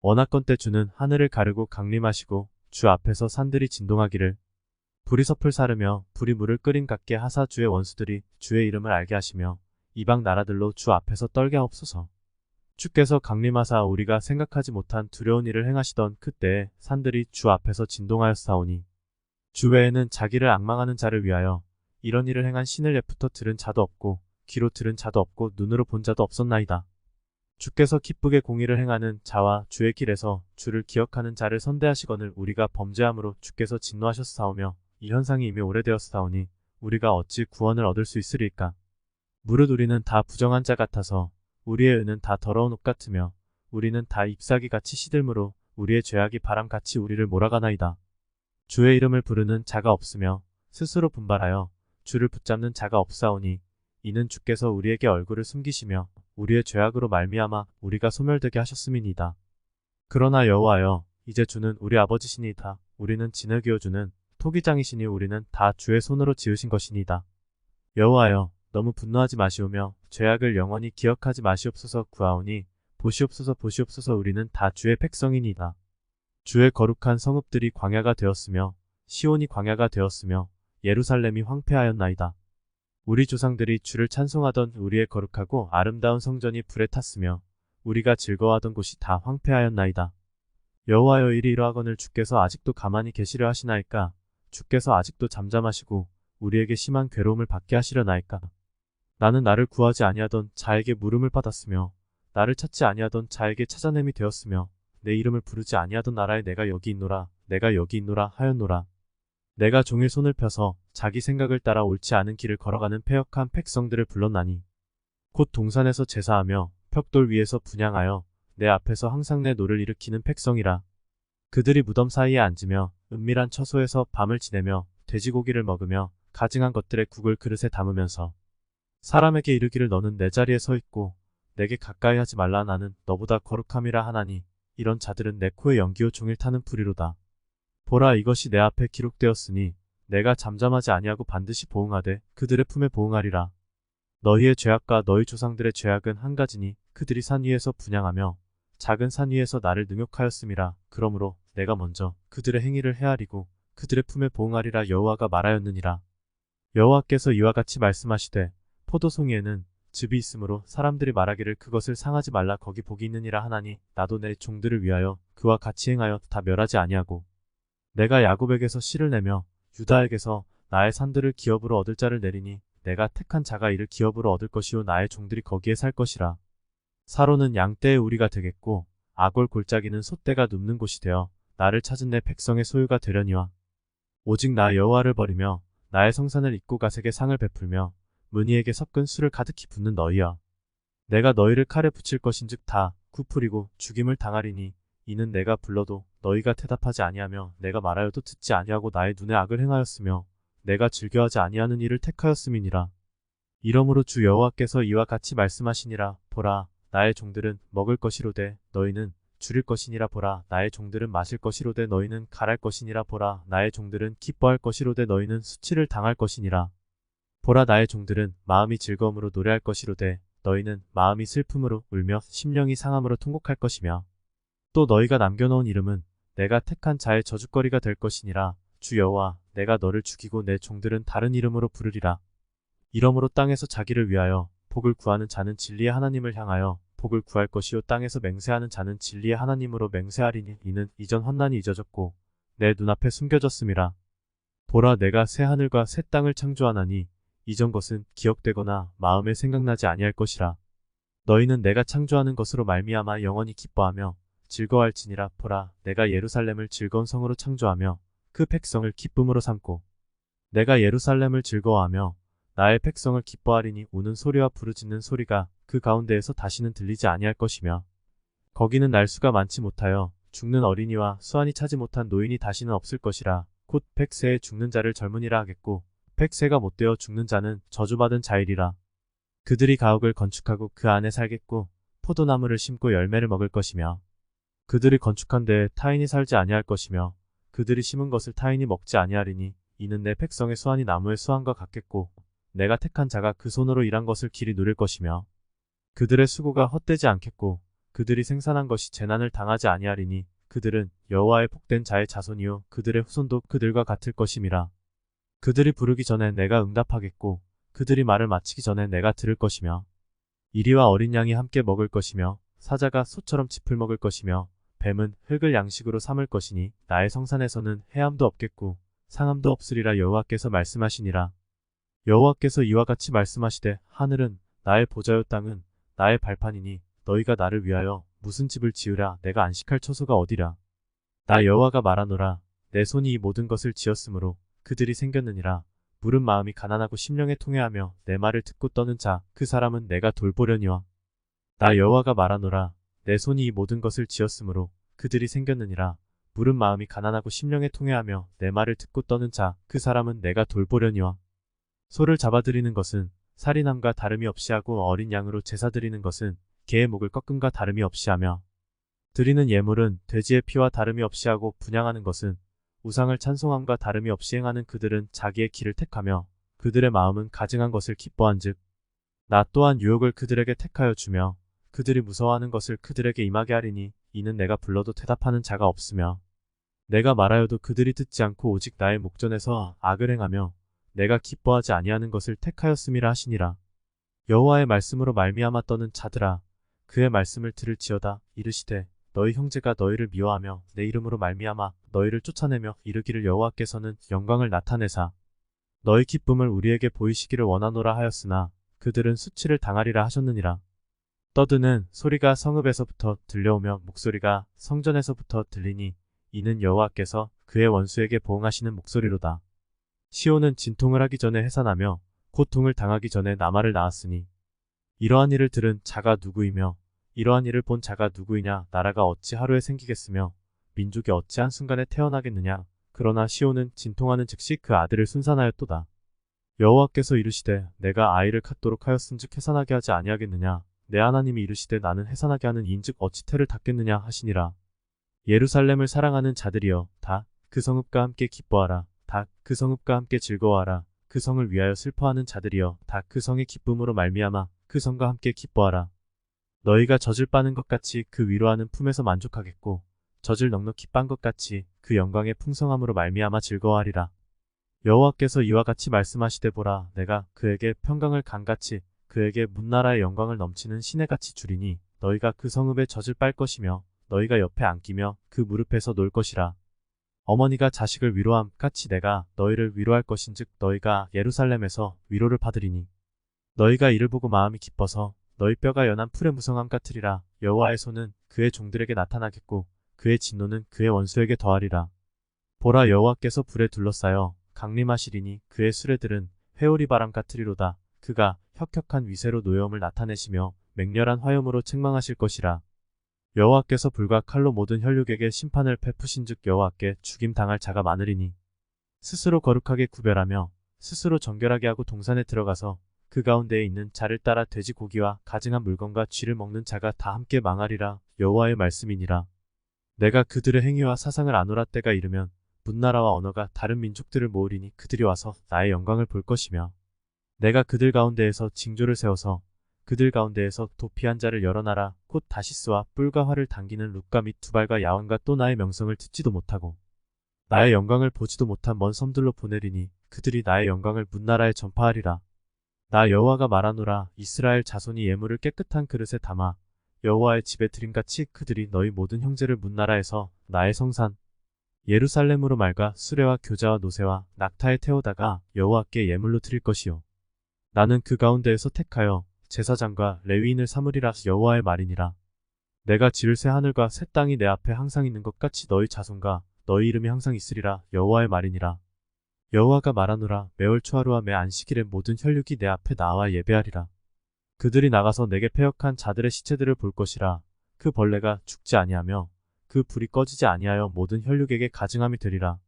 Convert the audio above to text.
원하건 때 주는 하늘을 가르고 강림하시고 주 앞에서 산들이 진동하기를 불이 섭을 사르며 불이 물을 끓인 같게 하사 주의 원수들이 주의 이름을 알게 하시며 이방 나라들로 주 앞에서 떨게 하옵소서. 주께서 강림하사 우리가 생각하지 못한 두려운 일을 행하시던 그때에 산들이 주 앞에서 진동하였사오니 주 외에는 자기를 악망하는 자를 위하여 이런 일을 행한 신을 예부터 들은 자도 없고 귀로 들은 자도 없고 눈으로 본 자도 없었나이다. 주께서 기쁘게 공의를 행하는 자와 주의 길에서 주를 기억하는 자를 선대하시거늘 우리가 범죄함으로 주께서 진노하셨사오며 이 현상이 이미 오래되었사오니 우리가 어찌 구원을 얻을 수 있으리까. 무릇 우리는 다 부정한 자 같아서 우리의 의는 다 더러운 옷 같으며 우리는 다 잎사귀 같이 시들므로 우리의 죄악이 바람같이 우리를 몰아가나이다. 주의 이름을 부르는 자가 없으며 스스로 분발하여 주를 붙잡는 자가 없사오니 이는 주께서 우리에게 얼굴을 숨기시며 우리의 죄악으로 말미암아 우리가 소멸되게 하셨음이니이다. 그러나 여호와여 이제 주는 우리 아버지시니이다. 우리는 진흙이어 주는 토기장이시니 우리는 다 주의 손으로 지으신 것이니이다. 여호와여 너무 분노하지 마시오며 죄악을 영원히 기억하지 마시옵소서 구하오니 보시옵소서 보시옵소서 우리는 다 주의 백성이니이다. 주의 거룩한 성읍들이 광야가 되었으며 시온이 광야가 되었으며 예루살렘이 황폐하였나이다. 우리 조상들이 주를 찬송하던 우리의 거룩하고 아름다운 성전이 불에 탔으며 우리가 즐거워하던 곳이 다 황폐하였나이다. 여호와여 이리 이러하거늘 주께서 아직도 가만히 계시려 하시나이까? 주께서 아직도 잠잠하시고 우리에게 심한 괴로움을 받게 하시려나이까? 나는 나를 구하지 아니하던 자에게 물음을 받았으며 나를 찾지 아니하던 자에게 찾아냄이 되었으며 내 이름을 부르지 아니하던 나라에 내가 여기 있노라 내가 여기 있노라 하였노라 내가 종일 손을 펴서 자기 생각을 따라 옳지 않은 길을 걸어가는 패역한 백성들을 불렀나니. 곧 동산에서 제사하며 벽돌 위에서 분양하여 내 앞에서 항상 내 노를 일으키는 백성이라. 그들이 무덤 사이에 앉으며 은밀한 처소에서 밤을 지내며 돼지고기를 먹으며 가증한 것들의 국을 그릇에 담으면서 사람에게 이르기를 너는 내 자리에 서 있고 내게 가까이 하지 말라. 나는 너보다 거룩함이라 하나니 이런 자들은 내 코에 연기오 종일 타는 풀이로다. 보라 이것이 내 앞에 기록되었으니 내가 잠잠하지 아니하고 반드시 보응하되 그들의 품에 보응하리라. 너희의 죄악과 너희 조상들의 죄악은 한 가지니 그들이 산 위에서 분양하며 작은 산 위에서 나를 능욕하였음이라. 그러므로 내가 먼저 그들의 행위를 헤아리고 그들의 품에 보응하리라 여호와가 말하였느니라. 여호와께서 이와 같이 말씀하시되 포도송이에는 즙이 있으므로 사람들이 말하기를 그것을 상하지 말라 거기 복이 있느니라 하나니 나도 내 종들을 위하여 그와 같이 행하여 다 멸하지 아니하고 내가 야곱에게서 씨를 내며 유다에게서 나의 산들을 기업으로 얻을 자를 내리니 내가 택한 자가 이를 기업으로 얻을 것이요 나의 종들이 거기에 살 것이라. 사로는 양떼의 우리가 되겠고 아골 골짜기는 소떼가 눕는 곳이 되어 나를 찾은 내 백성의 소유가 되려니와 오직 나 여호와를 버리며 나의 성산을 잊고 가색의 상을 베풀며 무니에게 섞은 술을 가득히 붓는 너희여 내가 너희를 칼에 붙일 것인즉 다 구풀이고 죽임을 당하리니 이는 내가 불러도 너희가 대답하지 아니하며 내가 말하여도 듣지 아니하고 나의 눈에 악을 행하였으며 내가 즐겨하지 아니하는 일을 택하였음이니라. 이러므로 주 여호와께서 이와 같이 말씀하시니라 보라 나의 종들은 먹을 것이로되 너희는 줄일 것이니라 보라 나의 종들은 마실 것이로되 너희는 갈할 것이니라 보라 나의 종들은 기뻐할 것이로되 너희는 수치를 당할 것이니라. 보라 나의 종들은 마음이 즐거움으로 노래할 것이로되 너희는 마음이 슬픔으로 울며 심령이 상함으로 통곡할 것이며 또 너희가 남겨놓은 이름은 내가 택한 자의 저주거리가 될 것이니라. 주 여호와 내가 너를 죽이고 내 종들은 다른 이름으로 부르리라. 이러므로 땅에서 자기를 위하여 복을 구하는 자는 진리의 하나님을 향하여 복을 구할 것이요 땅에서 맹세하는 자는 진리의 하나님으로 맹세하리니 이는 이전 환난이 잊어졌고 내 눈앞에 숨겨졌음이라. 보라 내가 새 하늘과 새 땅을 창조하나니 이전 것은 기억되거나 마음에 생각나지 아니할 것이라. 너희는 내가 창조하는 것으로 말미암아 영원히 기뻐하며 즐거워할지니라 보라 내가 예루살렘을 즐거운 성으로 창조하며 그 백성을 기쁨으로 삼고 내가 예루살렘을 즐거워하며 나의 백성을 기뻐하리니 우는 소리와 부르짖는 소리가 그 가운데에서 다시는 들리지 아니할 것이며 거기는 날수가 많지 못하여 죽는 어린이와 수완이 차지 못한 노인이 다시는 없을 것이라. 곧 백세에 죽는 자를 젊은이라 하겠고 백세가 못되어 죽는 자는 저주받은 자이리라. 그들이 가옥을 건축하고 그 안에 살겠고 포도나무를 심고 열매를 먹을 것이며 그들이 건축한 데에 타인이 살지 아니할 것이며 그들이 심은 것을 타인이 먹지 아니하리니 이는 내 백성의 수완이 나무의 수완과 같겠고 내가 택한 자가 그 손으로 일한 것을 길이 누릴 것이며 그들의 수고가 헛되지 않겠고 그들이 생산한 것이 재난을 당하지 아니하리니 그들은 여호와의 복된 자의 자손이요 그들의 후손도 그들과 같을 것임이라. 그들이 부르기 전에 내가 응답하겠고 그들이 말을 마치기 전에 내가 들을 것이며 이리와 어린 양이 함께 먹을 것이며 사자가 소처럼 짚을 먹을 것이며 뱀은 흙을 양식으로 삼을 것이니 나의 성산에서는 해함도 없겠고 상함도 없으리라 여호와께서 말씀하시니라. 여호와께서 이와 같이 말씀하시되 하늘은 나의 보좌요 땅은 나의 발판이니 너희가 나를 위하여 무슨 집을 지으라 내가 안식할 처소가 어디라. 나 여호와가 말하노라 내 손이 이 모든 것을 지었으므로 그들이 생겼느니라. 물은 마음이 가난하고 심령에 통해하며 내 말을 듣고 떠는 자 그 사람은 내가 돌보려니와. 나 여호와가 말하노라 내 손이 이 모든 것을 지었으므로 그들이 생겼느니라. 물은 마음이 가난하고 심령에 통해하며 내 말을 듣고 떠는 자 그 사람은 내가 돌보려니와. 소를 잡아들이는 것은 살인함과 다름이 없이 하고 어린 양으로 제사 드리는 것은 개의 목을 꺾음과 다름이 없이 하며 드리는 예물은 돼지의 피와 다름이 없이 하고 분양하는 것은 우상을 찬송함과 다름이 없이 행하는 그들은 자기의 길을 택하며 그들의 마음은 가증한 것을 기뻐한즉 나 또한 유혹을 그들에게 택하여 주며 그들이 무서워하는 것을 그들에게 임하게 하리니 이는 내가 불러도 대답하는 자가 없으며 내가 말하여도 그들이 듣지 않고 오직 나의 목전에서 악을 행하며 내가 기뻐하지 아니하는 것을 택하였음이라 하시니라 여호와의 말씀으로 말미암아 떠는 자들아 그의 말씀을 들을지어다 이르시되 너희 형제가 너희를 미워하며 내 이름으로 말미암아 너희를 쫓아내며 이르기를 여호와께서는 영광을 나타내사 너희 기쁨을 우리에게 보이시기를 원하노라 하였으나 그들은 수치를 당하리라 하셨느니라. 떠드는 소리가 성읍에서부터 들려오며 목소리가 성전에서부터 들리니 이는 여호와께서 그의 원수에게 보응하시는 목소리로다. 시온은 진통을 하기 전에 해산하며 고통을 당하기 전에 나말을 낳았으니 이러한 일을 들은 자가 누구이며 이러한 일을 본 자가 누구이냐 나라가 어찌 하루에 생기겠으며 민족이 어찌 한순간에 태어나겠느냐 그러나 시온은 진통하는 즉시 그 아들을 순산하였도다. 여호와께서 이르시되 내가 아이를 갖도록 하였은즉 해산하게 하지 아니하겠느냐 내 하나님이 이르시되 나는 해산하게 하는 인즉 어찌 태를 닫겠느냐 하시니라. 예루살렘을 사랑하는 자들이여 다 그 성읍과 함께 기뻐하라 다 그 성읍과 함께 즐거워하라 그 성을 위하여 슬퍼하는 자들이여 다 그 성의 기쁨으로 말미암아 그 성과 함께 기뻐하라. 너희가 젖을 빠는 것 같이 그 위로하는 품에서 만족하겠고 젖을 넉넉히 빤 것 같이 그 영광의 풍성함으로 말미암아 즐거워하리라. 여호와께서 이와 같이 말씀하시되 보라 내가 그에게 평강을 강같이 그에게 문나라의 영광을 넘치는 시내같이 주리니 너희가 그 성읍에 젖을 빨 것이며 너희가 옆에 앉기며 그 무릎에서 놀 것이라. 어머니가 자식을 위로함 같이 내가 너희를 위로할 것인즉 너희가 예루살렘에서 위로를 받으리니 너희가 이를 보고 마음이 기뻐서 너희 뼈가 연한 풀의 무성함 같으리라 여호와의 손은 그의 종들에게 나타나겠고 그의 진노는 그의 원수에게 더하리라. 보라 여호와께서 불에 둘러싸여 강림하시리니 그의 수레들은 회오리 바람 같으리로다. 그가 혁혁한 위세로 노여움을 나타내시며 맹렬한 화염으로 책망하실 것이라. 여호와께서 불과 칼로 모든 혈육에게 심판을 베푸신즉 여호와께 죽임 당할 자가 많으리니 스스로 거룩하게 구별하며 스스로 정결하게 하고 동산에 들어가서 그 가운데에 있는 자를 따라 돼지 고기와 가증한 물건과 쥐를 먹는 자가 다 함께 망하리라 여호와의 말씀이니라. 내가 그들의 행위와 사상을 아노라 때가 이르면 문나라와 언어가 다른 민족들을 모으리니 그들이 와서 나의 영광을 볼 것이며 내가 그들 가운데에서 징조를 세워서 그들 가운데에서 도피한 자를 열어놔라. 곧 다시스와 뿔과 활을 당기는 룩과 및 두발과 야왕과 또 나의 명성을 듣지도 못하고 나의 영광을 보지도 못한 먼 섬들로 보내리니 그들이 나의 영광을 문나라에 전파하리라. 나 여호와가 말하노라. 이스라엘 자손이 예물을 깨끗한 그릇에 담아 여호와의 집에 드림같이 그들이 너희 모든 형제를 문나라에서 나의 성산 예루살렘으로 말과 수레와 교자와 노새와 낙타에 태우다가 여호와께 예물로 드릴 것이요 나는 그 가운데에서 택하여 제사장과 레위인을 삼으리라 여호와의 말이니라 내가 지을 새 하늘과 새 땅이 내 앞에 항상 있는 것 같이 너희 자손과 너희 이름이 항상 있으리라 여호와의 말이니라 여호와가 말하노라 매월 초하루와 매 안식일에 모든 혈육이 내 앞에 나와 예배하리라. 그들이 나가서 내게 패역한 자들의 시체들을 볼 것이라. 그 벌레가 죽지 아니하며 그 불이 꺼지지 아니하여 모든 혈육에게 가증함이 되리라.